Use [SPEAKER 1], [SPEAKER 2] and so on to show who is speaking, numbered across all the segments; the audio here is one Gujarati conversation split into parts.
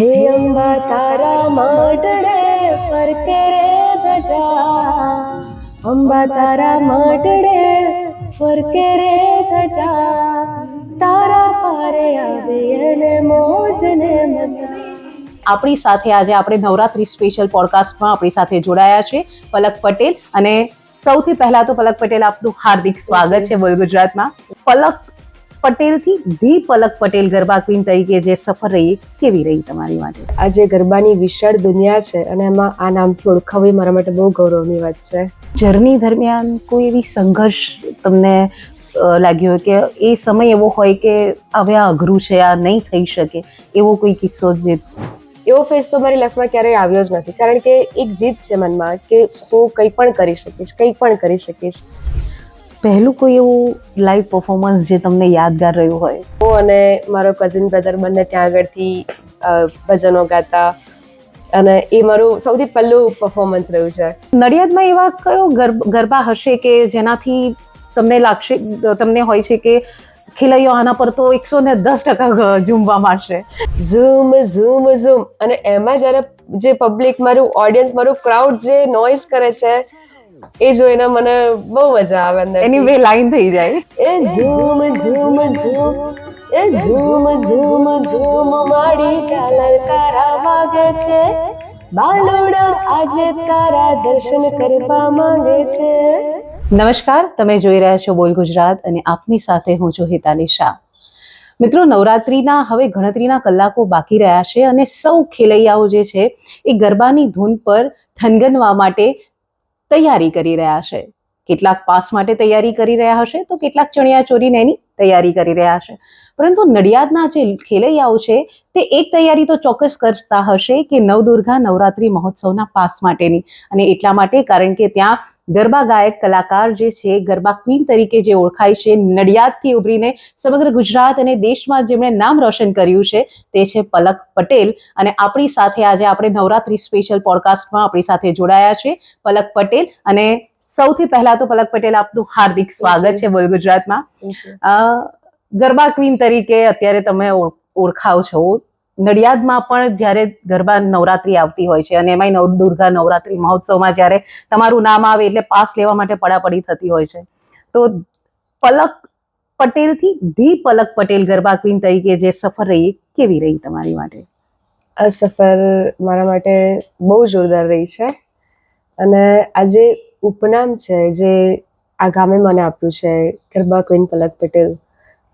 [SPEAKER 1] હે અંબા તારા માટડે ફરકે રે ધજા. અંબા તારા માટડે ફરકે રે ધજા. તારા પારે આવે અને મોજ ને મજા.
[SPEAKER 2] આપણી સાથે આજે આપણે નવરાત્રી સ્પેશિયલ પોડકાસ્ટમાં આપણી સાથે જોડાયા છે પલક પટેલ. અને સૌથી પહેલા તો પલક પટેલ આપનું હાર્દિક સ્વાગત છે બોલ ગુજરાતમાં પલક પટેલથી ધી પલક પટેલ ગરબા ક્વીન તરીકે જે સફર રહી કેવી રહી તમારી માટે?
[SPEAKER 1] આજે ગરબાની વિશાળ દુનિયા છે અને એમાં આ નામથી ઓળખાવું મારા માટે બહુ ગૌરવની વાત છે.
[SPEAKER 2] જર્ની દરમિયાન કોઈ એવી સંઘર્ષ તમને લાગ્યો કે એ સમય એવો હોય કે હવે આ અઘરું છે આ નહીં થઈ શકે એવો કોઈ કિસ્સો જે?
[SPEAKER 1] એવો ફેસ તો મારી લાઈફમાં ક્યારેય આવ્યો જ નથી. કારણ કે એક જીત છે મનમાં કે હું કંઈ પણ કરી શકીશ કંઈ પણ કરી શકીશ.
[SPEAKER 2] પહેલું કોઈ એવું લાઈવ પરફોર્મન્સ જે તમને યાદગાર રહ્યું હોય?
[SPEAKER 1] હું અને મારો કઝિન બ્રધર બંને ત્યાં આગળથી ભજનો ગાતા અને એ મારું સૌથી પહેલું પરફોર્મન્સ રહ્યું છે.
[SPEAKER 2] નડિયાદમાં એવા કયો ગરબ- ગરબા હશે કે જેનાથી તમને લાગશે તમને હોય છે કે ખેલૈયો આના પર તો એકસો ને દસ ટકા ઝૂમવા માંડશે?
[SPEAKER 1] ઝૂમ ઝૂમ ઝૂમ. અને એમાં જ્યારે જે પબ્લિક મારું ઓડિયન્સ મારું ક્રાઉડ જે નોઇઝ કરે છે એ જોઈને મને બહુ મજા આવે અંદર.
[SPEAKER 2] એની બે લાઈન થઈ જાય.
[SPEAKER 1] એ ઝૂમ ઝૂમ ઝૂમ એ ઝૂમ ઝૂમ ઝૂમ માડી ઝાલર તારા વાગે છે. બાલુડા આજે તારા દર્શન કરવા માંગે છે.
[SPEAKER 2] નમસ્કાર તમે જોઈ રહ્યા છો બોલ ગુજરાત અને આપની સાથે હું છું હિતાલી શાહ મિત્રો નવરાત્રિના હવે ગણતરીના કલાકો બાકી રહ્યા છે અને સૌ ખેલૈયાઓ જે છે એ ગરબાની ધૂન પર થનગનવા માટે તૈયારી કરી રહ્યા છે કેટલાક પાસ માટે તૈયારી કરી રહ્યા હશે તો કેટલાક ચણિયા ચોરીને એની તૈયારી કરી રહ્યા છે પરંતુ નડિયાદના જે ખેલૈયાઓ છે, તે એક તૈયારી તો ચોક્કસ કરતા હશે કે નવદુર્ગા નવરાત્રી મહોત્સવના પાસ માટેની. અને એટલા માટે કારણ કે ત્યાં ગરબા ગાયક કલાકાર જે છે ગરબા ક્વીન તરીકે જે ઓળખાય છે નડિયાદથી ઉભરીને સમગ્ર ગુજરાત અને દેશમાં જેમણે નામ રોશન કર્યું છે તે છે પલક પટેલ. અને આપણી સાથે આજે આપણે નવરાત્રી સ્પેશિયલ પોડકાસ્ટમાં આપણી સાથે જોડાયા છે પલક પટેલ. અને સૌથી પહેલા તો પલક પટેલ આપનું હાર્દિક સ્વાગત છે બોલ ગુજરાતમાં. ગરબા ક્વીન તરીકે અત્યારે તમે ઓળખાવ છો. નડિયાદમાં પણ જ્યારે ગરબા નવરાત્રી આવતી હોય છે અને એમાંય નવ દુર્ગા નવરાત્રી મહોત્સવમાં જ્યારે તમારું નામ આવે એટલે પાસ લેવા માટે પડાપડી થતી હોય છે. તો પલક પટેલથી ધી પલક પટેલ ગરબા ક્વીન તરીકે જે સફર રહી કેવી રહી તમારી માટે?
[SPEAKER 1] આ સફર મારા માટે બહુ જોરદાર રહી છે. અને આ જે ઉપનામ છે, જે આ ગામે મને આપ્યું છે, ગરબા ક્વીન પલક પટેલ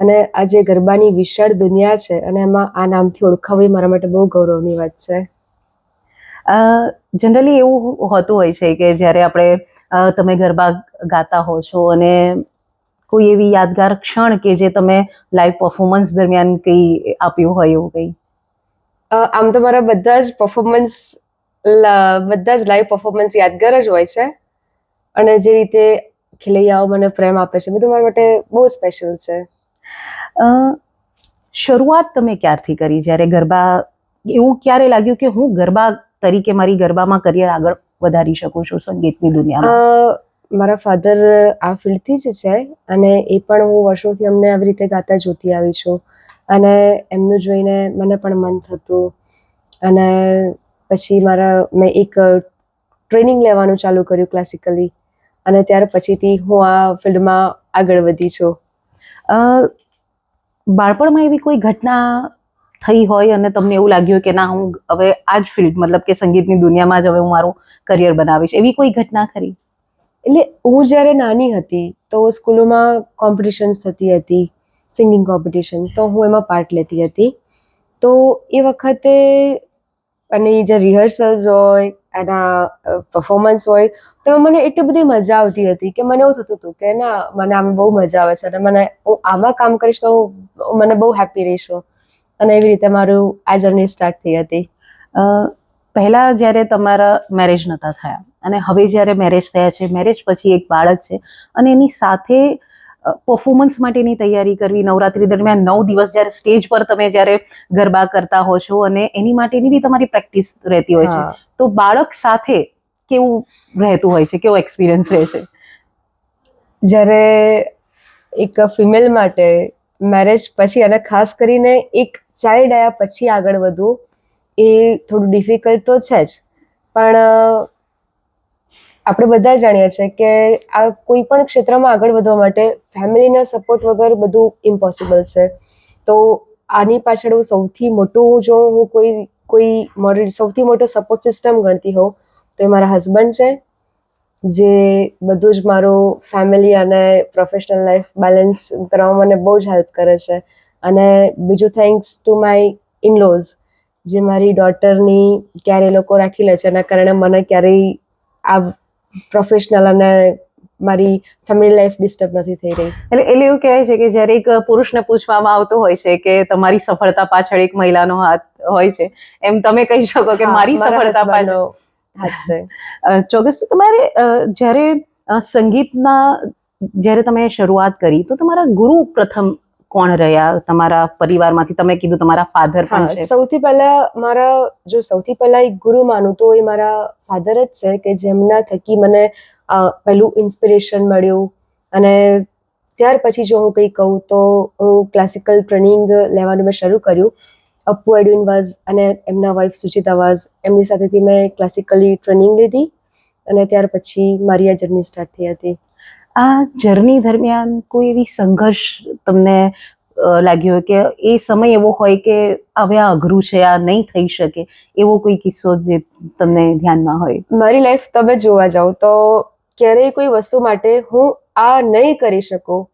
[SPEAKER 1] અને આ જે ગરબાની વિશાળ દુનિયા છે અને એમાં આ નામથી ઓળખાવવી મારા માટે બહુ ગૌરવની વાત છે.
[SPEAKER 2] જનરલી એવું હોતું હોય છે કે જ્યારે આપણે તમે ગરબા ગાતા હો છો અને કોઈ એવી યાદગાર ક્ષણ કે જે તમે લાઈવ પરફોર્મન્સ દરમિયાન કંઈ આપ્યું હોય એવું કંઈ?
[SPEAKER 1] આમ તો મારા બધા જ પરફોર્મન્સ બધા જ લાઈવ પરફોર્મન્સ યાદગાર જ હોય છે. અને જે રીતે ખેલૈયાઓ મને પ્રેમ આપે છે બધું મારા માટે બહુ સ્પેશિયલ છે.
[SPEAKER 2] શરૂઆત તમે ક્યારથી કરી? જ્યારે ગરબા, એવું ક્યારે લાગ્યું કે હું ગરબા તરીકે મારી ગરબામાં કરિયર આગળ વધારી શકું છું સંગીતની દુનિયામાં?
[SPEAKER 1] મારા ફાધર આ ફિલ્ડથી જ છે અને એ પણ હું વર્ષોથી અમને આવી રીતે ગાતા જોતી આવી છું. અને એમનું જોઈને મને પણ મન થતું. અને પછી મારા, મેં એક ટ્રેનિંગ લેવાનું ચાલુ કર્યું ક્લાસિકલી અને ત્યાર પછીથી હું આ ફિલ્ડમાં આગળ વધી છું.
[SPEAKER 2] બાળપણમાં એવી કોઈ ઘટના થઈ હોય અને તમને એવું લાગ્યું કે ના, હું હવે આ જ ફિલ્ડ મતલબ કે સંગીતની દુનિયામાં જ હવે હું મારું કરિયર બનાવીશ, એવી કોઈ ઘટના ખરી?
[SPEAKER 1] એટલે હું જ્યારે નાની હતી તો સ્કૂલોમાં કોમ્પિટિશન્સ થતી હતી સિંગિંગ કોમ્પિટિશન્સ તો હું એમાં પાર્ટ લેતી હતી. તો એ વખતે અને જે રિહર્સલ્સ હોય એના પરફોર્મન્સ હોય, તો મને એટલી બધી મજા આવતી હતી કે મને એવું થતું હતું કે ના, મને આમાં બહુ મજા આવે છે અને મને, હું આમાં કામ કરીશ તો હું- મને બહુ હેપી રહીશું. અને એવી રીતે મારું આ જર્ની સ્ટાર્ટ થઈ હતી.
[SPEAKER 2] પહેલાં જ્યારે તમારા મેરેજ નહોતા થયા અને હવે જ્યારે મેરેજ થયા છે મેરેજ પછી એક બાળક છે અને એની સાથે પરફોર્મન્સ માટેની તૈયારી કરવી નવરાત્રી દરમિયાન નવ દિવસ જ્યારે સ્ટેજ પર તમે જ્યારે ગરબા કરતા હો છો અને એની માટેની બી તમારી પ્રેક્ટિસ રહેતી હોય છે. તો બાળક સાથે કેવું રહેતું હોય છે? કેવો એક્સપિરિયન્સ રહે છે?
[SPEAKER 1] જ્યારે એક ફિમેલ માટે મેરેજ પછી અને ખાસ કરીને એક ચાઇલ્ડ આવ્યા પછી આગળ વધવું એ થોડું ડિફિકલ્ટ તો છે જ. પણ આપણે બધા જાણીએ છીએ કે આ કોઈ પણ ક્ષેત્રમાં આગળ વધવા માટે ફેમિલીના સપોર્ટ વગર બધું ઇમ્પોસિબલ છે. તો આની પાછળ સૌથી મોટું જો હું કોઈ કોઈ મારી, સૌથી મોટો સપોર્ટ સિસ્ટમ ગણતી હોઉં તો એ મારા હસબન્ડ છે, જે બધું જ મારું ફેમિલી અને પ્રોફેશનલ લાઈફ બેલેન્સ કરવામાં મને બહુ જ હેલ્પ કરે છે. અને બીજું થેન્ક્સ ટુ માય ઇનલોઝ જે મારી ડોટરની ક્યારે લોકો રાખી લે છે, એના કારણે મને ક્યારેય આ પ્રોફેશનલ અને મારી ફેમિલી લાઈફ ડિસ્ટર્બ નથી થઈ રહી.
[SPEAKER 2] એટલે એટલે એવું કહેવાય છે કે જ્યારે એક પુરુષને પૂછવામાં આવતું હોય છે કે તમારી સફળતા પાછળ એક મહિલાનો હાથ હોય છે એમ તમે કહી શકો કે મારી સફળતા પાછળ.
[SPEAKER 1] હાથ છે.
[SPEAKER 2] અ, તમારે જ્યારે સંગીતના જ્યારે તમે શરૂઆત કરી તો તમારા ગુરુ પ્રથમ કોણ રહ્યા? તમારા પરિવારમાંથી તમે કીધું તમારા ફાધર પણ છે.
[SPEAKER 1] સૌથી પહેલા મારા જો સૌથી પહેલા એક ગુરુ માનું તો એ મારા ફાધર જ છે કે જેમના થકી મને પહેલું ઇન્સ્પિરેશન મળ્યું. અને ત્યાર પછી જો હું કંઈ કહું તો હું ક્લાસિકલ ટ્રેનિંગ લેવાનું મેં શરૂ કર્યું. અપ્પુ એડવિન વાઝ અને એમના વાઇફ સુચિતા વાઝ એમની સાથેથી મેં ક્લાસિકલી ટ્રેનિંગ લીધી અને ત્યાર પછી મારી આ જર્ની સ્ટાર્ટ થઈ હતી.
[SPEAKER 2] આ જર્ની દરમિયાન કોઈ એવી સંઘર્ષ તમને લાગ્યો કે એ સમય એવો હોય કે હવે આ અઘરું છે, આ નહીં થઈ શકે, એવો કોઈ કિસ્સો જે તમને ધ્યાનમાં હોય?
[SPEAKER 1] મારી લાઈફ તમે જોવા જાઓ તો ક્યારેય કોઈ વસ્તુ માટે હું આ નહીં કરી શકું,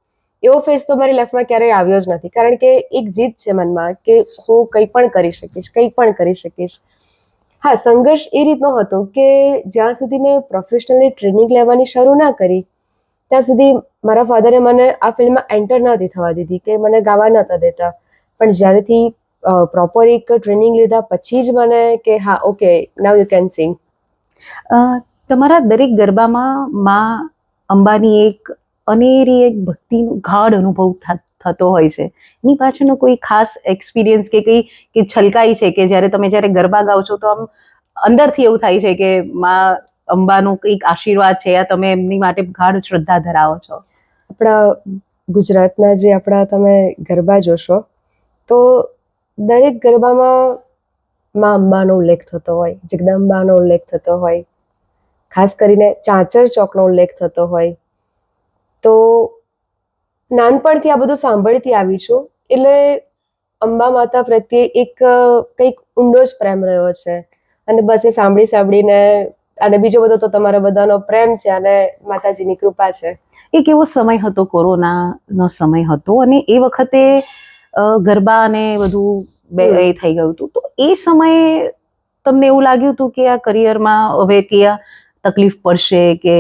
[SPEAKER 1] એવો ફેસ તો મારી લાઈફમાં ક્યારેય આવ્યો જ નથી. કારણ કે એક જીત છે મનમાં કે હું કંઈ પણ કરી શકીશ, કંઈ પણ કરી શકીશ. હા, સંઘર્ષ એ રીતનો હતો કે જ્યાં સુધી મેં પ્રોફેશનલી ટ્રેનિંગ લેવાની શરૂ ના કરી ત્યાં સુધી મારા ફાધરે મને આ ફિલ્ડમાં એન્ટર નહોતી થવા દીધી કે મને ગાવા નહોતા દેતા. પણ જ્યારેથી પ્રોપર એક ટ્રેનિંગ લીધા પછી જ મને કે હા okay now you can sing
[SPEAKER 2] તમારા દરેક ગરબામાં માં અંબાની એક અનેરી એક ભક્તિનો ગાઢ અનુભવ થતો હોય છે. એની પાછળનો કોઈ ખાસ એક્સપિરિયન્સ કે કઈ, કે છલકાઈ છે કે જ્યારે તમે જ્યારે ગરબા ગાઓ છો તો આમ અંદરથી એવું થાય છે કે માં અંબાનો કંઈક આશીર્વાદ છે યા તમે એમની માટે ગાઢ શ્રદ્ધા ધરાવો છો?
[SPEAKER 1] આપણા ગુજરાતના જે આપણા તમે ગરબા જોશો, તો દરેક ગરબામાં મા અંબાનો ઉલ્લેખ થતો હોય, જગદંબાનો ઉલ્લેખ થતો હોય, ખાસ કરીને ચાંચર ચોકનો ઉલ્લેખ થતો હોય. તો નાનપણથી આ બધું સાંભળતી આવી છું, એટલે અંબા માતા પ્રત્યે એક કંઈક ઊંડો જ પ્રેમ રહ્યો છે. અને બસ એ સાંભળી સાંભળીને અને બીજો બધો તો તમારા બધાનો પ્રેમ છે અને માતાજીની કૃપા છે.
[SPEAKER 2] એક એવો સમય હતો કોરોનાનો સમય હતો અને એ વખતે ગરબા અને બધું બે. એ થઈ ગયું હતું. તો એ સમયે તમને એવું લાગ્યું હતું કે આ કરિયરમાં હવે કે આ તકલીફ પડશે કે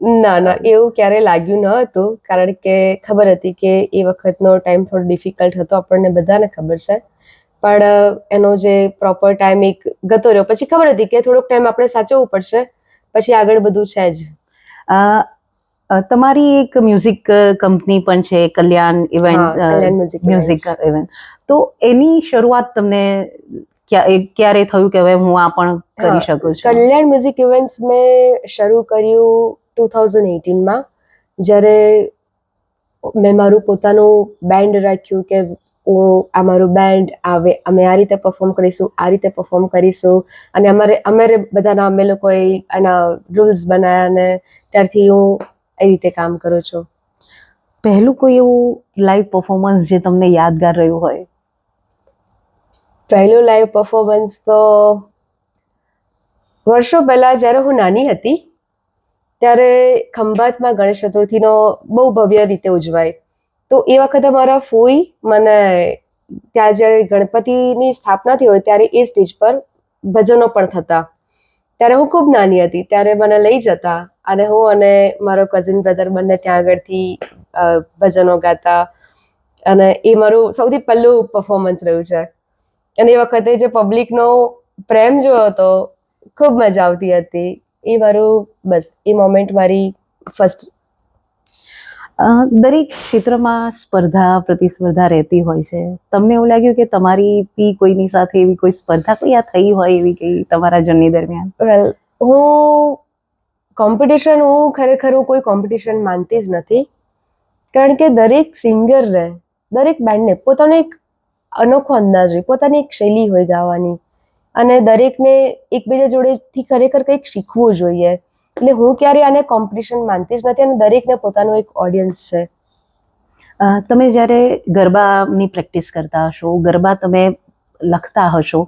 [SPEAKER 1] ના ના એવું ક્યારેય લાગ્યું ન હતું. કારણ કે ખબર હતી કે એ વખતનો ટાઈમ થોડો ડિફિકલ્ટ હતો આપણને બધાને ખબર છે. પણ એનો જે પ્રોપર ટાઈમ એક ગતો રહ્યો. પછી ખબર હતી કે થોડોક ટાઈમ આપણે સાચવવું પડશે. પછી આગળ બધું છે જ.
[SPEAKER 2] તમારી એક મ્યુઝિક કંપની પણ છે કલ્યાણ ઇવેન્ટ
[SPEAKER 1] મ્યુઝિક.
[SPEAKER 2] ઇવેન્ટ તો એની શરૂઆત તમને ક્યા- ક્યારે થયું કે હવે હું આ પણ કરી શકું છું?
[SPEAKER 1] કલ્યાણ મ્યુઝિક ઇવેન્ટ્સ મેં શરૂ કર્યું ટુ થાઉઝન્ડ એટીનમાં જ્યારે મેં મારું પોતાનું બેન્ડ રાખ્યું કે આ મારું બેન્ડ આવે અમે આ રીતે પરફોર્મ કરીશું આ રીતે પરફોર્મ કરીશું. અને અમારે અમારે બધાના અમે લોકોએ એના રૂલ્સ બનાવ્યા અને ત્યારથી હું એ રીતે કામ કરું છું.
[SPEAKER 2] પહેલું કોઈ એવું લાઈવ પરફોર્મન્સ જે તમને યાદગાર રહ્યું હોય?
[SPEAKER 1] પહેલું લાઈવ પરફોર્મન્સ તો વર્ષો પહેલાં જ્યારે હું નાની હતી ત્યારે ખંભાતમાં ગણેશ ચતુર્થીનો બહુ ભવ્ય રીતે ઉજવાય. તો એ વખતે મારા ફોઈ મને ત્યાં જ્યારે ગણપતિની સ્થાપના થઈ હોય ત્યારે એ સ્ટેજ પર ભજનો પણ થતા. ત્યારે હું ખૂબ નાની હતી, ત્યારે મને લઈ જતા અને હું અને મારો કઝિન બ્રધર બંને ત્યાં આગળથી ભજનો ગાતા અને એ મારું સૌથી પહેલું પરફોર્મન્સ રહ્યું છે. અને એ વખતે જે પબ્લિકનો પ્રેમ જોયો હતો, ખૂબ મજા આવતી હતી. એ મારું બસ, એ મોમેન્ટ મારી ફર્સ્ટ
[SPEAKER 2] દરેક ક્ષેત્રમાં સ્પર્ધા, પ્રતિસ્પર્ધા રહેતી હોય છે. તમને એવું લાગ્યું કે તમારી પી કોઈની સાથે એવી કોઈ સ્પર્ધા કોઈ આ થઈ હોય એવી કઈ તમારા જર્ની દરમિયાન?
[SPEAKER 1] વેલ હું કોમ્પિટિશન, હું ખરેખર હું કોઈ કોમ્પિટિશન માનતી જ નથી. કારણ કે દરેક સિંગરને દરેક બેન્ડને પોતાનો એક અનોખો અંદાજ હોય, પોતાની એક શૈલી હોય ગાવાની. અને દરેકને એકબીજા જોડેથી ખરેખર કંઈક શીખવું જોઈએ. એટલે હું ક્યારે આને કોમ્પિટિશન માનતી જ નથી અને દરેકને પોતાનું એક ઓડિયન્સ છે.
[SPEAKER 2] તમે જ્યારે ગરબાની પ્રેક્ટિસ કરતા હશો ગરબા તમે લખતા હશો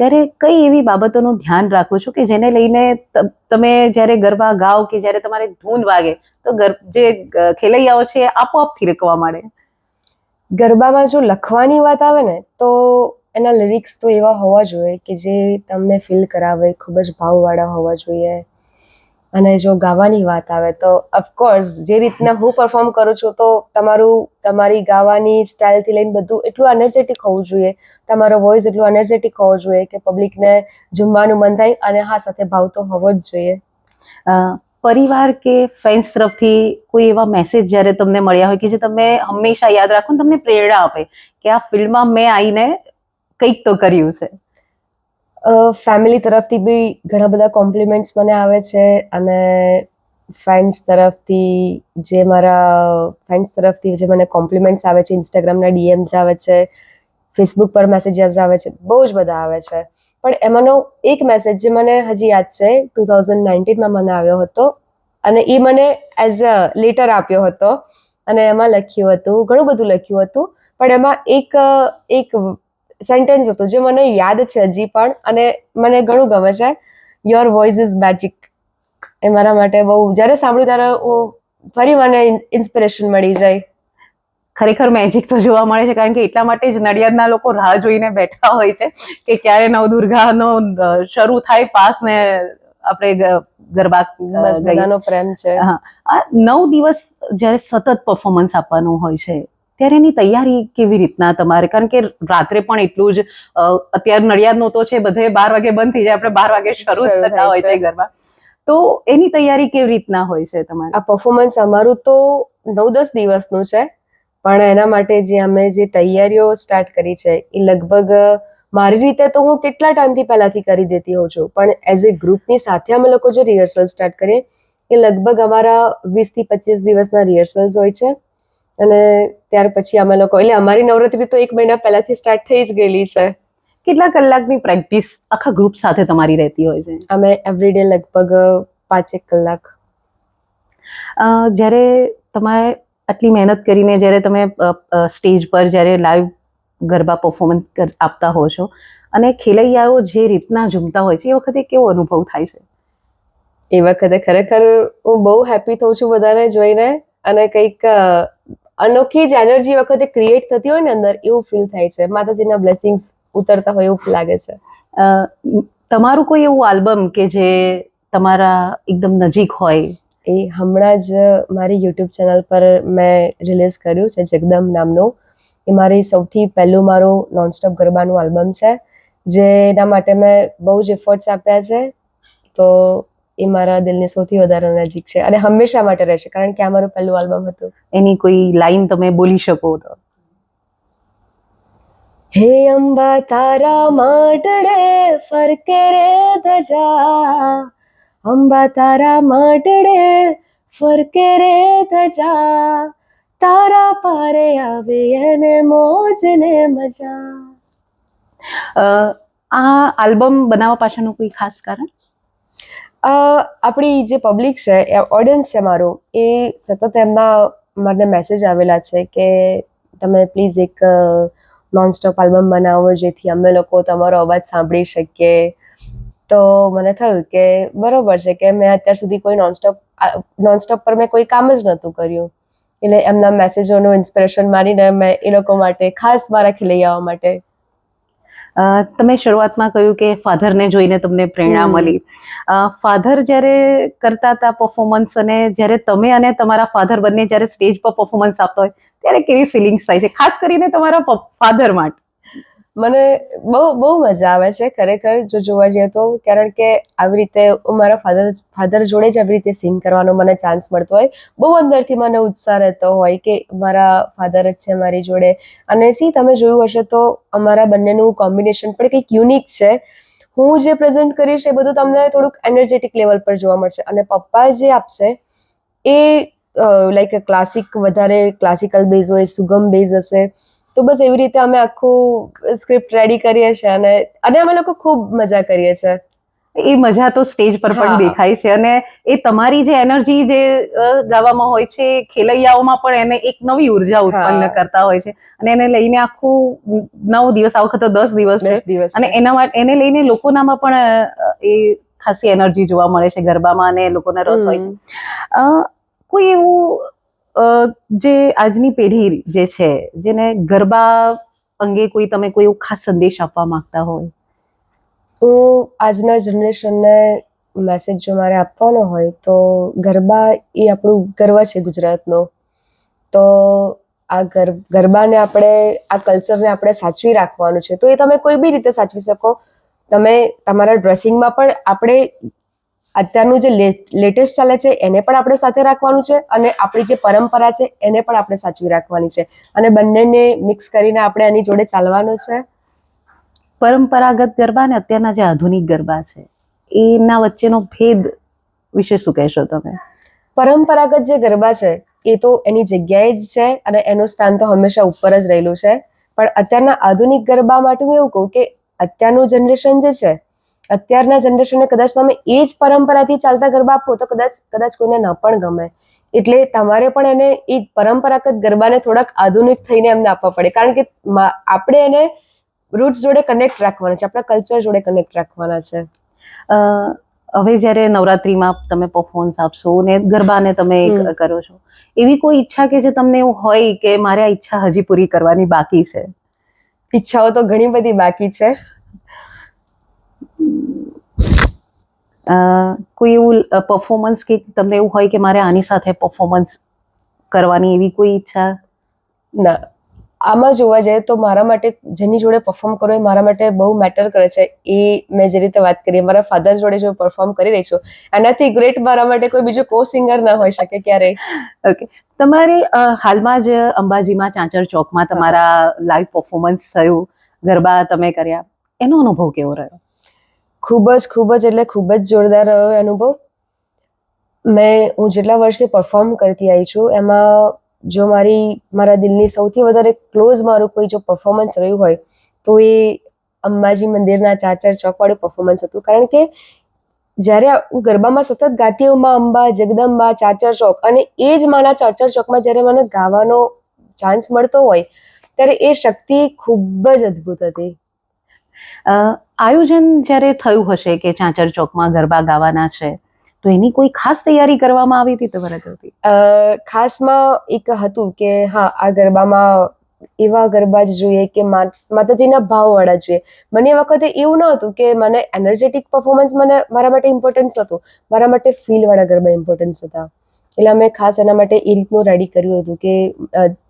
[SPEAKER 2] ત્યારે કઈ એવી બાબતોનું ધ્યાન રાખો છો કે જેને લઈને તમે જ્યારે ગરબા ગાઓ કે જ્યારે તમારે ધૂન વાગે તો ગર જે ખેલૈયાઓ છે એ આપોઆપ થીરકવા માંડે?
[SPEAKER 1] ગરબામાં જો લખવાની વાત આવે ને તો એના લિરિક્સ તો એવા હોવા જોઈએ કે જે તમને ફીલ કરાવે ખૂબ જ ભાવવાળા હોવા જોઈએ. અને જો ગાવાની વાત આવે તો ઓફકોર્સ જે રીતના હું પરફોર્મ કરું છું તો તમારું, તમારી ગાવાની સ્ટાઇલથી લઈને બધું એટલું એનર્જેટિક હોવું જોઈએ. તમારો વોઇસ એટલું એનર્જેટિક હોવો જોઈએ કે પબ્લિકને જમવાનું મન થાય અને હા સાથે ભાવ તો હોવો જ જોઈએ.
[SPEAKER 2] પરિવાર કે ફેન્સ તરફથી કોઈ એવા મેસેજ જ્યારે તમને મળ્યા હોય કે જે તમે હંમેશા યાદ રાખો ને તમને પ્રેરણા આપે કે આ ફિલ્મમાં મેં આવીને કંઈક તો કર્યું છે.
[SPEAKER 1] ફેમિલી તરફથી બી ઘણા બધા કોમ્પ્લિમેન્ટ્સ મને આવે છે અને ફેન્સ તરફથી જે મારા ફેન્સ તરફથી જે મને કોમ્પ્લિમેન્ટ્સ આવે છે ઇન્સ્ટાગ્રામના ડીએમ્સ આવે છે ફેસબુક પર મેસેજીસ આવે છે, બહુ જ બધા આવે છે. પણ એમાંનો એક મેસેજ જે મને હજી યાદ છે ટુ થાઉઝન્ડ નાઇન્ટીનમાં મને આવ્યો હતો અને એ મને એઝ અ લેટર આપ્યો હતો અને એમાં લખ્યું હતું, ઘણું બધું લખ્યું હતું, પણ એમાં એક એક સેન્ટેન્સ હતું જે મને યાદ છે હજી પણ અને મને ઘણું ગમે છે. યોર વોઇસ ઇઝ મેજિક એ મારા માટે બહુ જ્યારે સાંભળ્યું ત્યારે હું ફરી મને ઇન્સ્પિરેશન મળી જાય.
[SPEAKER 2] ખરેખર મેજિક તો જોવા મળે છે કારણ કે એટલા માટે જ નડિયાદના લોકો રાહ જોઈને બેઠા હોય છે કે ક્યારે નવદુર્ગાનો શરૂ થાય પાસ ને આપણે ગરબા
[SPEAKER 1] બધાનો પ્રેમ છે.
[SPEAKER 2] હા. નવ દિવસ જ્યારે સતત પરફોર્મન્સ આપવાનું હોય છે ત્યારે એની તૈયારી કેવી રીતના તમારે? કારણ કે રાત્રે પણ એટલું જ અત્યારે નડિયાદનો તો છે બધે બાર વાગે બંધ થઈ જાય આપણે બાર વાગે શરૂ થતા હોય છે. ગરબા તો એની તૈયારી કેવી રીતના હોય છે તમારે?
[SPEAKER 1] આ પરફોર્મન્સ અમારું તો નવ દસ દિવસનું છે પણ એના માટે જે અમે જે તૈયારીઓ સ્ટાર્ટ કરી છે એ લગભગ મારી રીતે તો હું કેટલા ટાઈમથી પહેલાથી કરી દેતી હોઉં છું પણ એઝ એ ગ્રુપની સાથે અમે લોકો જે રિહર્સલ સ્ટાર્ટ કરીએ એ લગભગ અમારા વીસથી પચીસ દિવસના રિહર્સલ્સ હોય છે. અને ત્યાર પછી અમે લોકો એટલે અમારી નવરાત્રી તો એક મહિના પહેલાથી સ્ટાર્ટ થઈ જ ગયેલી છે.
[SPEAKER 2] કેટલા કલાકની પ્રેક્ટિસ આખા ગ્રુપ સાથે તમારી રહેતી હોય છે?
[SPEAKER 1] અમે એવરીડે લગભગ પાંચેક કલાક.
[SPEAKER 2] જ્યારે તમારે આટલી મહેનત કરીને જ્યારે તમે સ્ટેજ પર જ્યારે લાઈવ ગરબા પરફોર્મન્સ આપતા હો છો અને ખેલૈયાઓ જે રીતના ઝૂમતા હોય છે એ વખતે કેવો અનુભવ થાય છે?
[SPEAKER 1] એ વખતે ખરેખર હું બહુ હેપી થઉં છું બધાને જોઈને અને કંઈક અનોખી જ એનર્જી વખતે ક્રિએટ થતી હોય ને અંદર એવું ફીલ થાય છે. માતાજીના બ્લેસિંગ્સ ઉતરતા હોય એવું લાગે છે.
[SPEAKER 2] તમારું કોઈ એવું આલ્બમ કે જે તમારા એકદમ નજીક હોય?
[SPEAKER 1] એ હમણાં જ મારી યુટ્યુબ ચેનલ પર મેં રિલીઝ કર્યું છે જગદમ નામનું. એ મારી સૌથી પહેલું મારું નોનસ્ટોપ ગરબાનું આલ્બમ છે. જેના માટે મેં બહુ જ એફર્ટ્સ આપ્યા છે. તો એ મારા દિલને સૌથી વધારે નજીક છે અને હંમેશા માટે રહેશે કારણ કે આ મારું પહેલું આલ્બમ હતું.
[SPEAKER 2] એની કોઈ લાઈન તમે બોલી શકો તો?
[SPEAKER 1] હે અંબા તારા માટડે ફરકે રે ધજા. અંબા તારા માટડે ફરકે રે ધજા. તારા પારે આવે એને મોજ. ને મજા
[SPEAKER 2] આ આલ્બમ બનાવવા પાછળનું કોઈ ખાસ કારણ?
[SPEAKER 1] આપણી જે પબ્લિક છે, એ ઓડિયન્સ છે મારું, એ સતત એમના મને મેસેજ આવેલા છે કે તમે પ્લીઝ એક નોનસ્ટોપ આલ્બમ બનાવો, જેથી અમે લોકો તમારો અવાજ સાંભળી શકીએ. તો મને થયું કે બરોબર છે કે મેં અત્યાર સુધી કોઈ નોનસ્ટોપ નોનસ્ટોપ પર મેં કોઈ કામ જ નહોતું કર્યું. એટલે એમના મેસેજોનું ઇન્સ્પિરેશન મારીને મેં એ લોકો માટે, ખાસ મારા ખેલૈયાઓ માટે
[SPEAKER 2] તમે શરૂઆતમાં કહ્યું કે ફાધરને જોઈને તમને પ્રેરણા મળી. ફાધર જ્યારે કરતા હતા પર્ફોમન્સ અને જ્યારે તમે અને તમારા ફાધર બંને જ્યારે સ્ટેજ પર પરફોર્મન્સ આપતા હોય ત્યારે કેવી ફિલિંગ્સ થાય છે? ખાસ કરીને તમારા ફાધર માટે.
[SPEAKER 1] મને બહુ બહુ મજા આવે છે ખરેખર જો જોવા જઈએ તો. કારણ કે આવી રીતે મારા ફાધર ફાધર જોડે જ આવી રીતે સિંગ કરવાનો મને ચાન્સ મળતો હોય. બહુ અંદરથી મને ઉત્સાહ રહેતો હોય કે મારા ફાધર જ છે મારી જોડે. અને સી તમે જોયું હશે તો અમારા બંનેનું કોમ્બિનેશન પણ કંઈક યુનિક છે. હું જે પ્રેઝન્ટ કરીશ એ બધું તમને થોડુંક એનર્જેટિક લેવલ પર જોવા મળશે. અને પપ્પા જે આપશે એ લાઈક ક્લાસિક વધારે ક્લાસિકલ બેઝ હોય, સુગમ બેઝ હશે. તો બસ એવી રીતે અમે આખું સ્ક્રિપ્ટ રેડી કરીએ છીએ અને અને અમે લોકો ખૂબ મજા કરીએ છીએ.
[SPEAKER 2] એ મજા તો સ્ટેજ પર પણ દેખાય છે અને એ તમારી જે એનર્જી જે ગાવામાં હોય છે ખેલૈયાઓમાં પણ એને એક નવી ઊર્જા ઉત્પન્ન કરતા હોય છે. અને એને લઈને આખું નવ દિવસ આ વખતે દસ દિવસ છે.
[SPEAKER 1] દિવસ
[SPEAKER 2] અને એના માટે એને લઈને લોકોનામાં પણ એ ખાસી એનર્જી જોવા મળે છે ગરબામાં અને લોકોના રસ હોય છે. અ, કોઈ એવું જે આજની પેઢી જે છે, જેને ગરબા અંગે કોઈ તમે કોઈ એવો ખાસ સંદેશ આપવા માંગતા હોય?
[SPEAKER 1] તો આજના જનરેશનને મેસેજ જો મારે આપવાનો હોય, તો ગરબા એ આપણું ગર્વ છે ગુજરાતનો. તો આ ગર, ગરબાને આપણે, આ કલ્ચરને આપણે સાચવી રાખવાનું છે. તો એ તમે કોઈ બી રીતે સાચવી શકો. તમે તમારા ડ્રેસિંગમાં પણ આપણે અત્યારનું જે લેટેસ્ટ ચાલે છે એને પણ આપણે સાથે રાખવાનું છે અને આપણી જે પરંપરા છે એને પણ આપણે સાચવી રાખવાની છે. અને બંનેને મિક્સ કરીને આપણે એની જોડે ચાલવાનું છે.
[SPEAKER 2] પરંપરાગત ગરબા અને અત્યારના જે આધુનિક ગરબા છે એના વચ્ચેનો ભેદ વિશે શું કહેશો તમે?
[SPEAKER 1] પરંપરાગત જે ગરબા છે એ તો એની જગ્યાએ જ છે અને એનું સ્થાન તો હંમેશા ઉપર જ રહેલું છે. પણ અત્યારના આધુનિક ગરબા માટે હું એવું કહું કે અત્યારનું જનરેશન જે છે અત્યારના જનરેશનને કદાચ તમે એ જ પરંપરાથી ચાલતા ગરબા આપો તો કદાચ કદાચ કોઈને ન પણ ગમે. એટલે તમારે પણ એને એ પરંપરાગત ગરબાને થોડાક આધુનિક થઈને એમને આપવા પડે. કારણ કે આપણે એને રૂટ્સ જોડે કનેક્ટ રાખવાના છે આપણા કલ્ચર જોડે કનેક્ટ રાખવાના છે.
[SPEAKER 2] અ, હવે જ્યારે નવરાત્રિમાં તમે પરફોર્મન્સ આપશો ને ગરબાને તમે કરો છો એવી કોઈ ઈચ્છા કે જે તમને એવું હોય કે મારે આ ઈચ્છા હજી પૂરી કરવાની બાકી છે?
[SPEAKER 1] ઈચ્છાઓ તો ઘણી બધી બાકી છે.
[SPEAKER 2] કોઈ એવું પરફોર્મન્સ કે તમને એવું હોય કે મારે આની સાથે પરફોર્મન્સ કરવાની એવી કોઈ ઈચ્છા?
[SPEAKER 1] ના. આમાં જોવા જઈએ તો મારા માટે જેની જોડે પરફોર્મ કરો એ મારા માટે બહુ મેટર કરે છે. એ મેં જે રીતે વાત કરી મારા ફાધર જોડે જો પરફોર્મ કરી રહી છું એનાથી ગ્રેટ મારા માટે કોઈ બીજો કો સિંગર ના હોઈ શકે ક્યારેય.
[SPEAKER 2] તમારી હાલમાં જ અંબાજીમાં ચાંચર ચોકમાં તમારા લાઈવ પરફોર્મન્સ થયું ગરબા તમે કર્યા. એનો અનુભવ કેવો રહ્યો?
[SPEAKER 1] ખૂબ જ ખૂબ જ એટલે ખૂબ જ જોરદાર રહ્યો અનુભવ. મેં, હું જેટલા વર્ષે પરફોર્મ કરતી આવી છું, એમાં જો મારી, મારા દિલની સૌથી વધારે ક્લોઝ મારું કોઈ જો પરફોર્મન્સ રહ્યું હોય, તો એ અંબાજી મંદિરના ચાચર ચોકવાળું પરફોર્મન્સ હતું. કારણ કે જ્યારે હું ગરબામાં સતત ગાતી હોઉં અંબા, જગદંબા, ચાચર ચોક અને એ જ મારા ચાચર ચોકમાં જ્યારે મને ગાવાનો ચાન્સ મળતો હોય, ત્યારે એ શક્તિ ખૂબ જ અદ્ભુત હતી.
[SPEAKER 2] આયોજન જ્યારે થયું હશે કે ચાંચર ચોકમાં ગરબા ગાવાના છે તો એની કોઈ ખાસ તૈયારી કરવામાં આવી હતી તમારા તરફથી?
[SPEAKER 1] ખાસમાં એક હતું કે હા આ ગરબામાં એવા ગરબા જ જોઈએ કે માતાજીના ભાવવાળા જોઈએ. મને એ વખતે એવું ન હતું કે મને એનર્જેટિક પરફોર્મન્સ મને મારા માટે ઇમ્પોર્ટન્સ હતું. મારા માટે ફીલવાળા ગરબા ઇમ્પોર્ટન્સ હતા. એટલે અમે ખાસ એના માટે એ રીતનું રેડી કર્યું હતું કે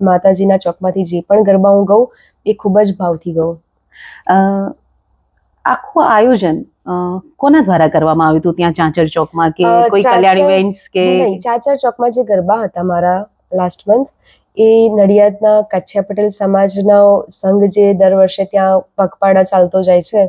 [SPEAKER 1] માતાજીના ચોકમાંથી જે પણ ગરબા હું ગઉં એ ખૂબ જ ભાવથી ગાઉં.
[SPEAKER 2] આખું આયોજન કોના દ્વારા કરવામાં આવ્યું હતું? ત્યાં ચાંચર ચોકમાં કે કોઈ કલ્યાણ ઇવેન્ટ્સ કે
[SPEAKER 1] ચાચર ચોકમાં જે ગરબા હતા મારા લાસ્ટ મંથ એ નડિયાદના કચ્છા પટેલ સમાજનો સંઘ જે દર વર્ષે ત્યાં પગપાળા ચાલતો જાય છે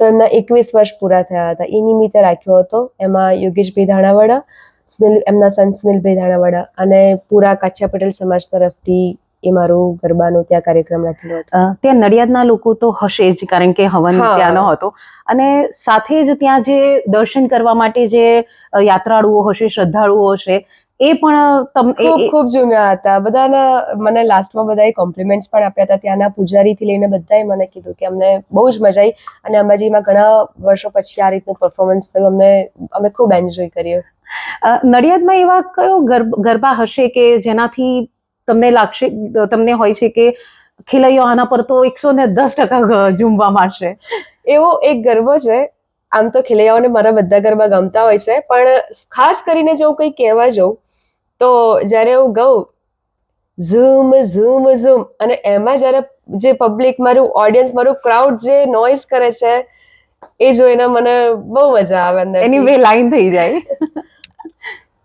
[SPEAKER 1] તો એમના એકવીસ વર્ષ પૂરા થયા હતા. એ નિમિત્તે રાખ્યો હતો એમાં યોગેશભાઈ ધાણાવાડા સુનિલ એમના સન સુનિલભાઈ ધાણાવાડા અને પૂરા કચ્છા પટેલ સમાજ તરફથી એ મારું ગરબાનો ત્યાં કાર્યક્રમ રાખેલો હતો.
[SPEAKER 2] ત્યાં નડિયાદના લોકો તો હશે જ કારણ કે હવન. ત્યાંનો હતો અને સાથે જ ત્યાં જે દર્શન કરવા માટે જે યાત્રાળુઓ હશે શ્રદ્ધાળુઓ હશે એ પણ તમ
[SPEAKER 1] ખૂબ ખૂબ જુમ્યા હતા. બધાના મને લાસ્ટમાં બધાએ કોમ્પ્લિમેન્ટ્સ પણ આપ્યા હતા. ત્યાંના પૂજારીથી લઈને બધાએ મને કીધું કે અમને બહુ જ મજા આવી. અને અંબાજીમાં ઘણા વર્ષો પછી આ રીતનું પરફોર્મન્સ થયું. અમને અમે ખૂબ એન્જોય કર્યું.
[SPEAKER 2] નડિયાદમાં એવા કયો ગરબા હશે કે જેનાથી તમને લાગશે તમને હોય છે કે ખેલૈયો આના પર તો એકસો ને દસ ટકા ઝૂમવા મારશે.
[SPEAKER 1] એવો એક ગરબો છે. આમ તો ખેલૈયાઓને મારા બધા ગરબા ગમતા હોય છે. પણ ખાસ કરીને જો હું કંઈ કહેવા જાઉં તો જ્યારે હું ગઉં ઝૂમ ઝૂમ ઝૂમ અને એમાં જ્યારે જે પબ્લિક મારું ઓડિયન્સ મારું ક્રાઉડ જે નોઇઝ કરે છે એ જોઈને મને બહુ મજા આવે અંદર
[SPEAKER 2] એની બે લાઈન થઈ જાય.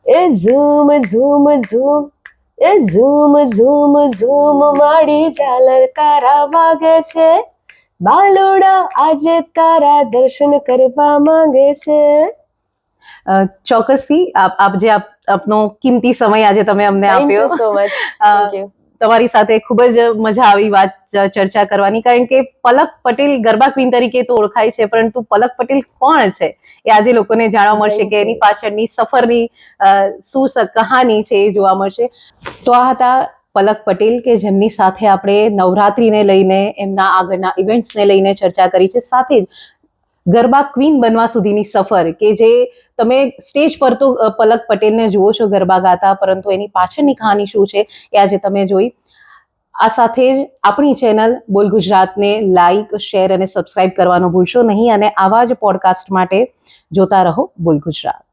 [SPEAKER 1] એ ઝૂમ ઝૂમ ઝૂમ એ ઝૂમ ઝૂમ ઝૂમ માડી ઝાલર તારા વાગે છે. બાલુડા આજે તારા દર્શન કરવા માંગે છે.
[SPEAKER 2] ચોક્કસથી આપ આપ જે આપ આપનો કિંમતી સમય આજે તમે અમને આપ્યો.
[SPEAKER 1] સો મચ થેન્ક યુ
[SPEAKER 2] તમારી સાથે ખૂબ જ મજા આવી વાત ચર્ચા કરવાની. કારણ કે પલક પટેલ ગરબા ક્વીન તરીકે તો ઓળખાય છે પરંતુ પલક પટેલ કોણ છે? એ આજે લોકોને જાણવા મળશે કે એની પાછળની સફરની શું કહાની છે એ જોવા મળશે. તો આ હતા પલક પટેલ કે જેમની સાથે આપણે નવરાત્રીને લઈને એમના આગળના ઇવેન્ટ્સને લઈને ચર્ચા કરી છે. સાથે જ ગરબા ક્વીન બનવા સુધીની સફર કે જે તમે સ્ટેજ પર તો પલક પટેલને જુઓ છો ગરબા ગાતા, પરંતુ એની પાછળની કહાની શું છે એ આજે તમે જોઈ. આ સાથે જ આપણી ચેનલ બોલ ગુજરાતને લાઈક, શેર અને સબસ્ક્રાઇબ કરવાનું ભૂલશો નહીં અને આવા જ પોડકાસ્ટ માટે જોતા રહો બોલ ગુજરાત.